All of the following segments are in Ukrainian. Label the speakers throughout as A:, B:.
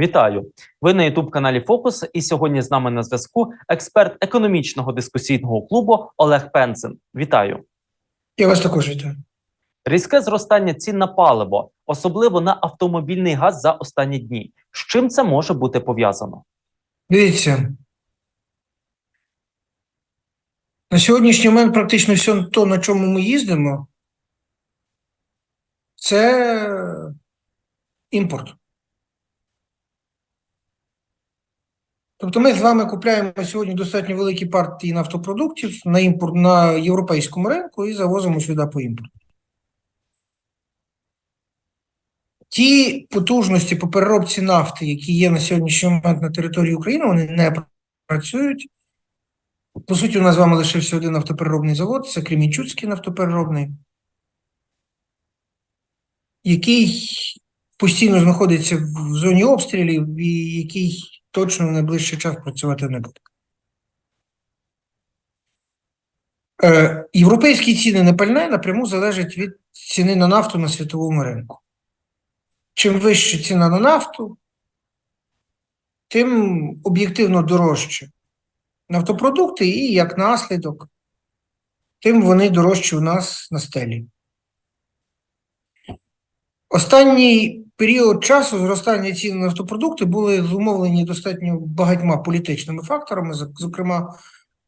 A: Вітаю! Ви на youtube каналі Фокус. І сьогодні з нами на зв'язку експерт економічного дискусійного клубу Олег Пенсин. Вітаю!
B: Я вас також вітаю.
A: Різке зростання цін на паливо, особливо на автомобільний газ за останні дні. З чим це може бути пов'язано?
B: Дивіться. На сьогоднішній момент практично все то, на чому ми їздимо, це імпорт. Тобто ми з вами купляємо сьогодні достатньо великі партії нафтопродуктів на імпорт на європейському ринку і завозимо сюди по імпорту. Ті потужності по переробці нафти, які є на сьогоднішній момент на території України, вони не працюють. По суті, у нас з вами лишився один нафтопереробний завод, це Кремінчуцький нафтопереробний, який постійно знаходиться в зоні обстрілів і який точно в найближчий час працювати не буде. Е, європейські ціни на пальне напряму залежать від ціни на нафту на світовому ринку. Чим вища ціна на нафту, тим об'єктивно дорожче нафтопродукти, і як наслідок, тим вони дорожчі у нас на стелі. Останній період часу зростання цін на нафтопродукти були зумовлені достатньо багатьма політичними факторами, зокрема,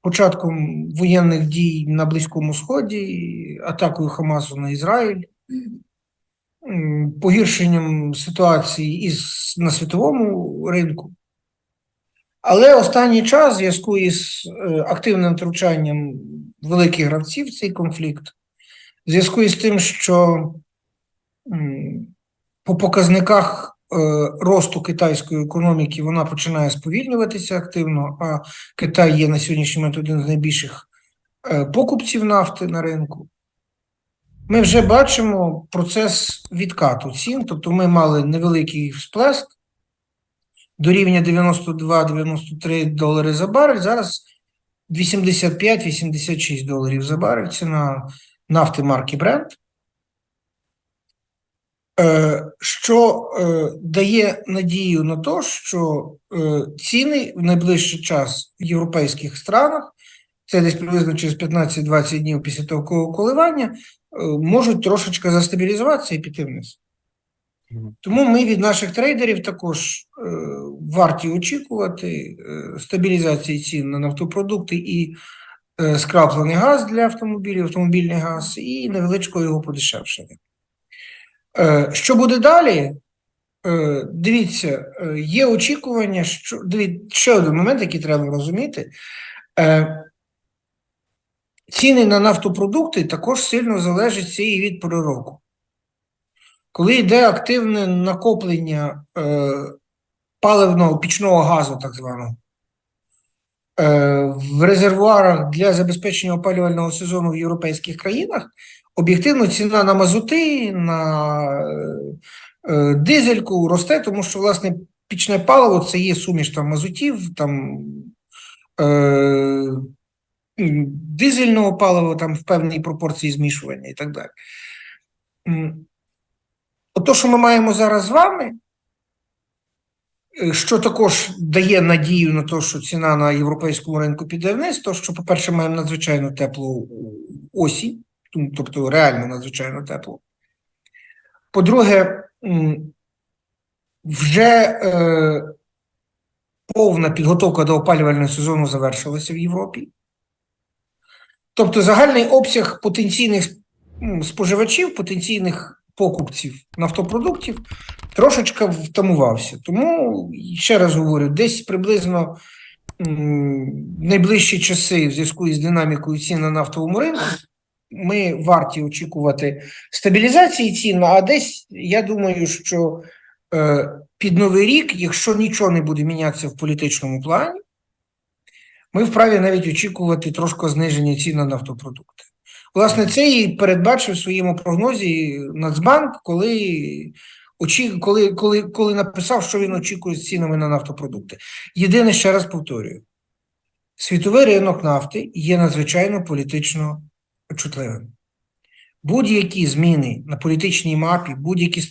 B: початком воєнних дій на Близькому Сході, атакою Хамасу на Ізраїль, погіршенням ситуації із, на світовому ринку. Але останній час, в зв'язку із активним втручанням великих гравців в цей конфлікт, в зв'язку із тим, що по показниках росту китайської економіки вона починає сповільнюватися активно, а Китай є на сьогоднішній момент один з найбільших покупців нафти на ринку. Ми вже бачимо процес відкату цін, тобто ми мали невеликий всплеск до рівня 92-93 долари за барель, зараз 85-86 доларів за барель ціна нафти марки Brent, що дає надію на те, що ціни в найближчий час в європейських странах, це десь приблизно через 15-20 днів після такого коливання, можуть трошечки застабілізуватися і піти вниз. Тому ми від наших трейдерів також е, варті очікувати е, стабілізації цін на нафтопродукти і е, скраплений газ для автомобілів, автомобільний газ, і невеличкого його подешевшення. Е, що буде далі? Е, дивіться, е, є очікування, що дивіться, ще один момент, який треба розуміти. Ціни на нафтопродукти також сильно залежать і від пори року. Коли йде активне накоплення е, паливного пічного газу, так званого, е, в резервуарах для забезпечення опалювального сезону в європейських країнах, об'єктивно ціна на мазути, на е, дизельку росте, тому що, власне, пічне паливо це є суміш там мазутів, там е, дизельного палива там в певній пропорції змішування і так далі. Ото, що ми маємо зараз з вами, що також дає надію на те, що ціна на європейському ринку піде вниз, то що, по-перше, маємо надзвичайно теплу осінь, тобто реально надзвичайно тепло. По-друге, вже е, повна підготовка до опалювального сезону завершилася в Європі. Тобто загальний обсяг потенційних споживачів, потенційних покупців нафтопродуктів трошечки втамувався. Тому, ще раз говорю, десь приблизно найближчі часи в зв'язку із динамікою цін на нафтовому ринку ми варті очікувати стабілізації цін, а десь я думаю, що е, під новий рік, якщо нічого не буде мінятися в політичному плані, ми вправі навіть очікувати трошки зниження цін на нафтопродукти. Власне, це і передбачив в своєму прогнозі Нацбанк, коли коли, коли, коли написав, що він очікує з цінами на нафтопродукти. Єдине, ще раз повторюю: світовий ринок нафти є надзвичайно політично чутливим. будь-які зміни на політичній мапі, будь-які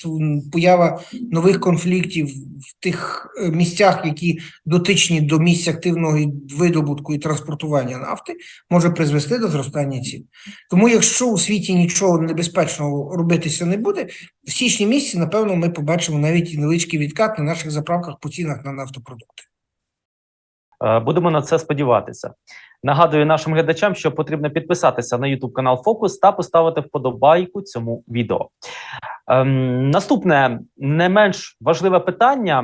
B: поява нових конфліктів в тих е, місцях, які дотичні до місць активного видобутку і транспортування нафти, може призвести до зростання цін. Тому, якщо у світі нічого небезпечного робитися не буде, в січні місяці, напевно, ми побачимо навіть і невеличкий відкат на наших заправках по цінах на нафтопродукти.
A: Е, Будемо на це сподіватися. Нагадую нашим глядачам, що потрібно підписатися на YouTube канал Фокус та поставити вподобайку цьому відео. Ем, наступне не менш важливе питання.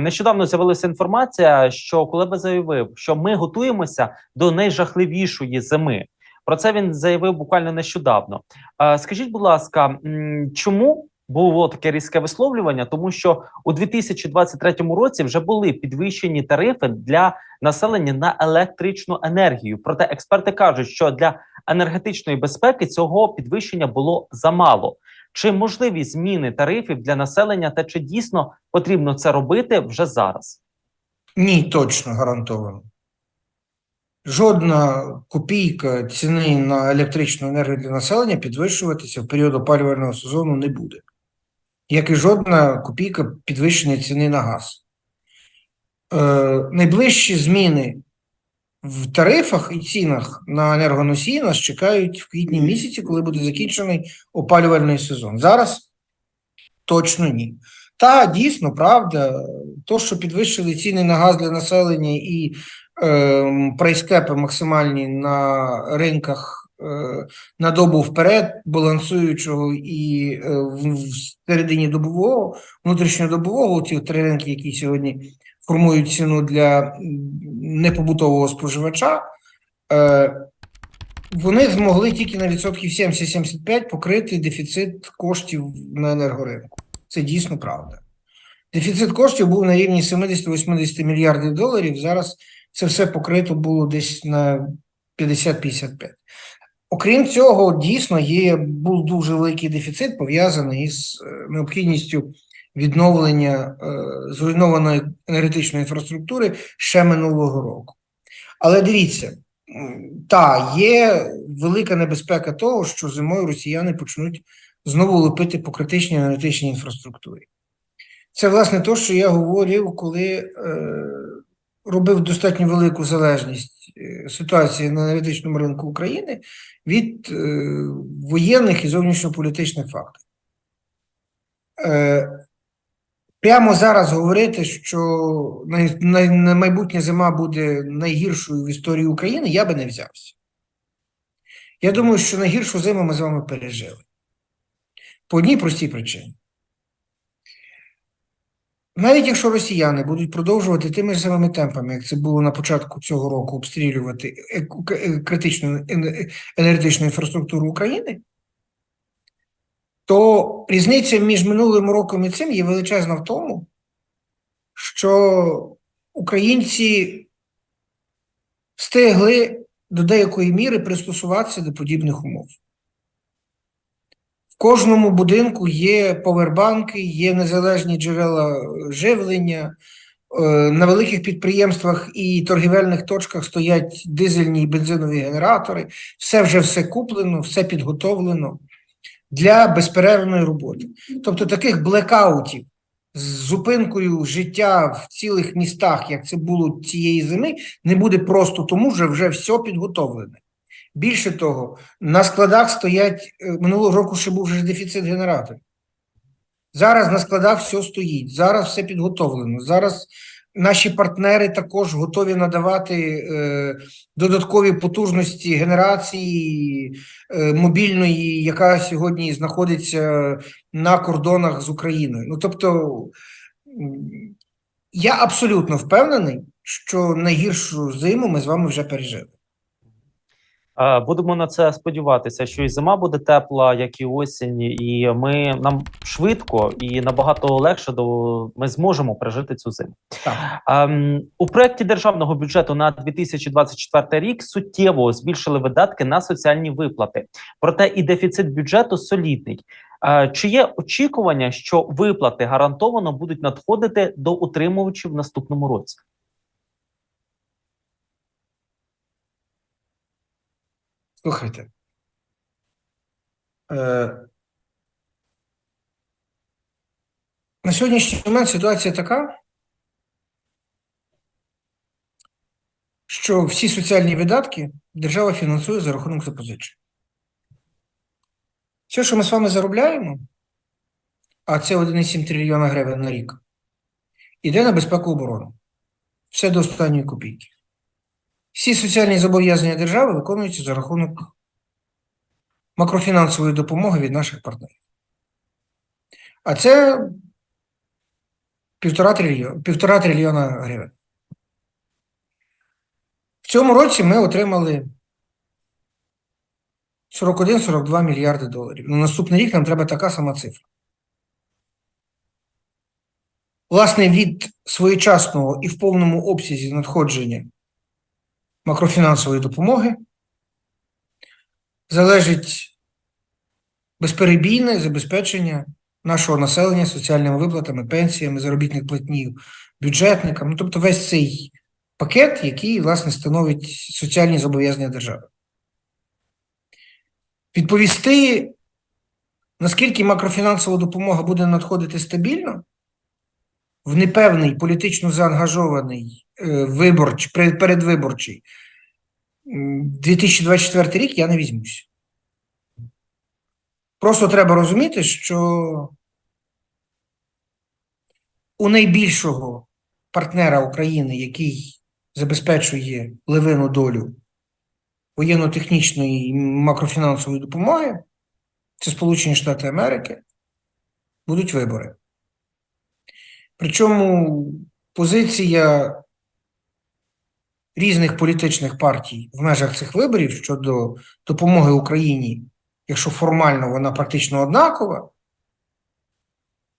A: Нещодавно з'явилася інформація, що Кулеба заявив, що ми готуємося до найжахливішої зими. Про це він заявив буквально нещодавно. Е, скажіть, будь ласка, чому було таке різке висловлювання? Тому що у 2023 році вже були підвищені тарифи для населення на електричну енергію. Проте експерти кажуть, що для енергетичної безпеки цього підвищення було замало. Чи можливі зміни тарифів для населення, та чи дійсно потрібно це робити вже зараз?
B: Ні, точно гарантовано. Жодна копійка ціни на електричну енергію для населення підвищуватися в період опалювального сезону не буде. Як і жодна копійка підвищення ціни на газ. Е, найближчі зміни в тарифах і цінах на енергоносії нас чекають в квітні місяці, коли буде закінчений опалювальний сезон. Зараз точно ні. Та дійсно правда, то, що підвищили ціни на газ для населення і е, прайскепи максимальні на ринках на добу вперед, балансуючого і е, в, в середині добового, внутрішньодобового, ті три ринки, які сьогодні формують ціну для непобутового споживача, е, вони змогли тільки на відсотків 70-75 покрити дефіцит коштів на енергоринку. Це дійсно правда. Дефіцит коштів був на рівні 70-80 мільярдів доларів. Зараз це все покрито було десь на 50-55. Окрім цього, дійсно є був дуже великий дефіцит, пов'язаний із е, необхідністю відновлення е, зруйнованої енергетичної інфраструктури ще минулого року. Але дивіться, та є велика небезпека того, що зимою росіяни почнуть знову лупити по критичній енергетичній інфраструктурі. Це, власне, те, що я говорив, коли е, робив достатньо велику залежність ситуації на енергетичному ринку України від е, воєнних і зовнішньополітичних факторів. Е, прямо зараз говорити, що най, най, на майбутня зима буде найгіршою в історії України, я би не взявся. Я думаю, що найгіршу зиму ми з вами пережили. По одній простій причині. Навіть якщо росіяни будуть продовжувати тими ж самими темпами, як це було на початку цього року, обстрілювати е- е- критичну енергетичну інфраструктуру України, то різниця між минулим роком і цим є величезна в тому, що українці встигли до деякої міри пристосуватися до подібних умов. Кожному будинку є повербанки, є незалежні джерела живлення. Е, На великих підприємствах і торгівельних точках стоять дизельні і бензинові генератори. Все вже все куплено, все підготовлено для безперервної роботи. Тобто таких блекаутів з зупинкою життя в цілих містах, як це було цієї зими, не буде просто тому, що вже все підготовлене. Більше того, на складах стоять е, минулого року ще був вже дефіцит генераторів. Зараз на складах все стоїть, зараз все підготовлено. Зараз наші партнери також готові надавати е, додаткові потужності генерації е, мобільної, яка сьогодні знаходиться на кордонах з Україною. Ну тобто, я абсолютно впевнений, що найгіршу зиму ми з вами вже пережили.
A: Е, Будемо на це сподіватися, що і зима буде тепла, як і осінь, і ми нам швидко і набагато легше до ми зможемо пережити цю зиму.
B: Так.
A: Ем, у проєкті державного бюджету на 2024 рік суттєво збільшили видатки на соціальні виплати. Проте і дефіцит бюджету солідний. Е, чи є очікування, що виплати гарантовано будуть надходити до утримувачів в наступному році?
B: Слухайте. Е, На сьогоднішній момент ситуація така, що всі соціальні видатки держава фінансує за рахунок запозичень. Все, що ми з вами заробляємо, а це 1,7 трильйона гривень на рік, іде на безпеку оборони. Все до останньої копійки. Всі соціальні зобов'язання держави виконуються за рахунок макрофінансової допомоги від наших партнерів. А це півтора трильйона, півтора трильйона гривень. В цьому році ми отримали 41-42 мільярди доларів. На наступний рік нам треба така сама цифра. Власне, від своєчасного і в повному обсязі надходження макрофінансової допомоги залежить безперебійне забезпечення нашого населення соціальними виплатами, пенсіями, заробітних платнів, бюджетникам. Ну, тобто весь цей пакет, який, власне, становить соціальні зобов'язання держави. Відповісти, наскільки макрофінансова допомога буде надходити стабільно, в непевний політично заангажований виборч, передвиборчий 2024 рік я не візьмусь. Просто треба розуміти, що у найбільшого партнера України, який забезпечує ливину долю воєнно-технічної і макрофінансової допомоги, це Сполучені Штати Америки, будуть вибори. Причому позиція різних політичних партій в межах цих виборів щодо допомоги Україні, якщо формально вона практично однакова,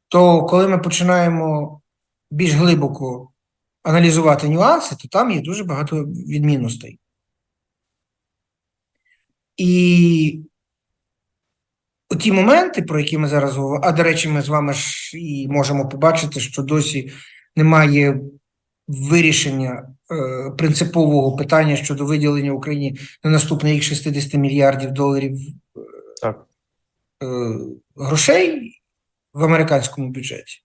B: то коли ми починаємо більш глибоко аналізувати нюанси, то там є дуже багато відмінностей. І ті моменти, про які ми зараз говоримо, а до речі, ми з вами ж і можемо побачити, що досі немає вирішення е, принципового питання щодо виділення Україні на наступний рік 60 мільярдів доларів
A: Так.
B: е, грошей в американському бюджеті.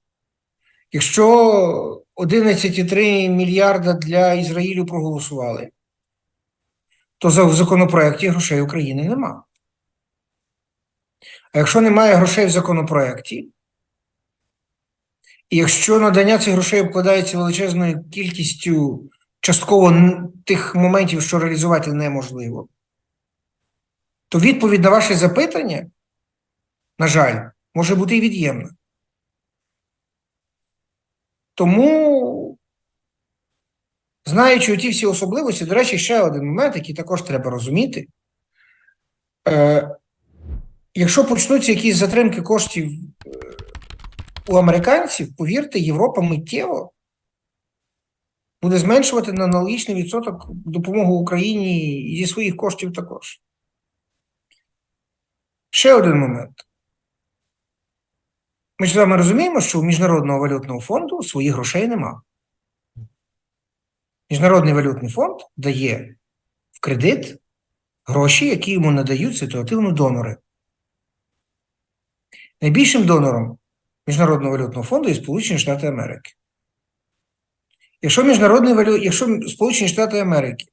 B: Якщо 11,3 мільярда для Ізраїлю проголосували, то в законопроекті грошей України нема. А якщо немає грошей в законопроекті, якщо надання цих грошей обкладається величезною кількістю частково тих моментів, що реалізувати неможливо, то відповідь на ваше запитання, на жаль, може бути і від'ємна. Тому, знаючи ті всі особливості, до речі, ще один момент, який також треба розуміти. Е, якщо почнуться якісь затримки коштів е, у американців, повірте, Європа миттєво буде зменшувати на аналогічний відсоток допомогу Україні зі своїх коштів також. Ще один момент. Ми з вами розуміємо, що у Міжнародного валютного фонду своїх грошей нема. Міжнародний валютний фонд дає в кредит гроші, які йому надають ситуативно донори. Найбільшим донором Міжнародного валютного фонду є Сполучені Штати Америки. Якщо, Міжнародний валю... Якщо Сполучені Штати Америки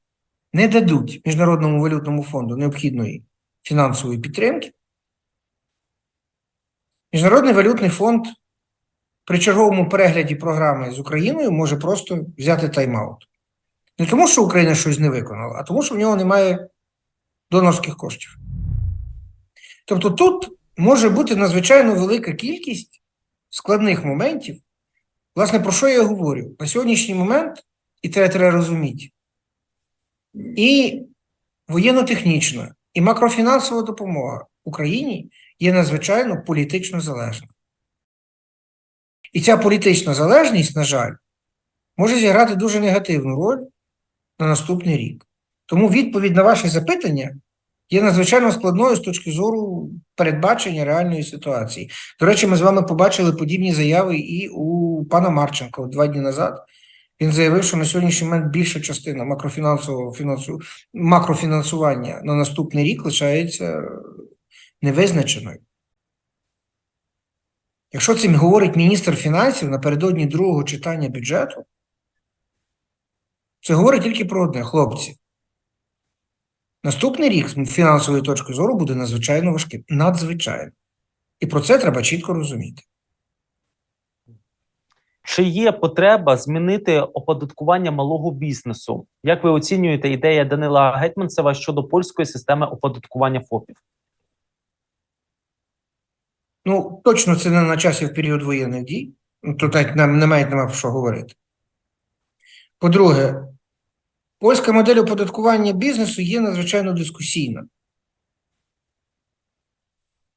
B: не дадуть Міжнародному валютному фонду необхідної фінансової підтримки, Міжнародний валютний фонд при черговому перегляді програми з Україною може просто взяти тайм-аут. Не тому, що Україна щось не виконала, а тому, що в нього немає донорських коштів. Тобто тут може бути надзвичайно велика кількість складних моментів. Власне, про що я говорю? На сьогоднішній момент, і це треба розуміти, і воєнно-технічна, і макрофінансова допомога Україні є надзвичайно політично залежна. І ця політична залежність, на жаль, може зіграти дуже негативну роль на наступний рік. Тому відповідь на ваше запитання є надзвичайно складною з точки зору передбачення реальної ситуації. До речі, ми з вами побачили подібні заяви і у пана Марченка два дні назад. Він заявив, що на сьогоднішній момент більша частина макрофінансового фінансу... макрофінансування на наступний рік лишається невизначеною. Якщо цим говорить міністр фінансів напередодні другого читання бюджету, це говорить тільки про одне, хлопці. Наступний рік з фінансової точки зору буде надзвичайно важким. Надзвичайно. І про це треба чітко розуміти.
A: Чи є потреба змінити оподаткування малого бізнесу? Як ви оцінюєте ідея Данила Гетьманцева щодо польської системи оподаткування ФОПів?
B: Ну, точно це не на часі в період воєнних дій. Ну, Тут навіть нам немає нема про що говорити. По-друге, польська модель оподаткування бізнесу є надзвичайно дискусійна.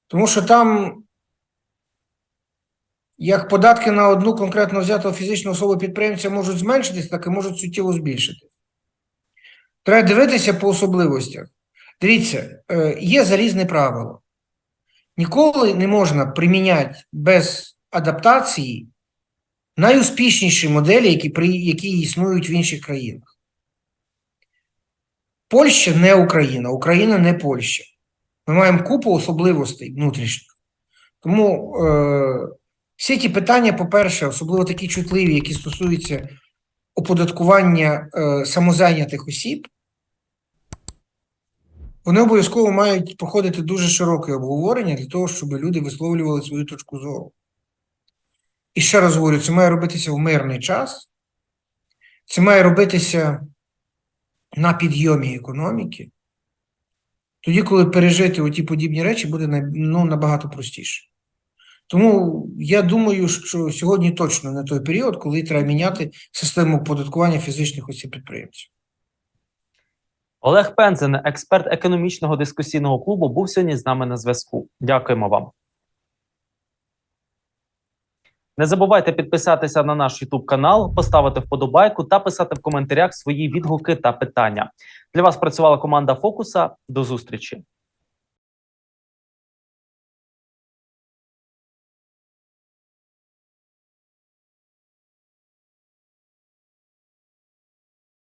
B: Тому що там як податки на одну конкретно взяту фізичну особу підприємця можуть зменшитись, так і можуть суттєво збільшитись. Треба дивитися по особливостях. Дивіться, е, є залізне правило. Ніколи не можна приміняти без адаптації найуспішніші моделі, які, які існують в інших країнах. Польща не Україна, Україна не Польща. Ми маємо купу особливостей внутрішніх. Тому е, всі ті питання, по-перше, особливо такі чутливі, які стосуються оподаткування е, самозайнятих осіб, вони обов'язково мають проходити дуже широке обговорення для того, щоб люди висловлювали свою точку зору. І ще раз говорю, це має робитися в мирний час, це має робитися на підйомі економіки. Тоді, коли пережити оті подібні речі, буде ну, набагато простіше. Тому я думаю, що сьогодні точно не той період, коли треба міняти систему оподаткування фізичних осіб підприємців.
A: Олег Пензен, експерт економічного дискусійного клубу, був сьогодні з нами на зв'язку. Дякуємо вам. Не забувайте підписатися на наш YouTube канал, поставити вподобайку та писати в коментарях свої відгуки та питання. Для вас працювала команда Фокуса. До зустрічі.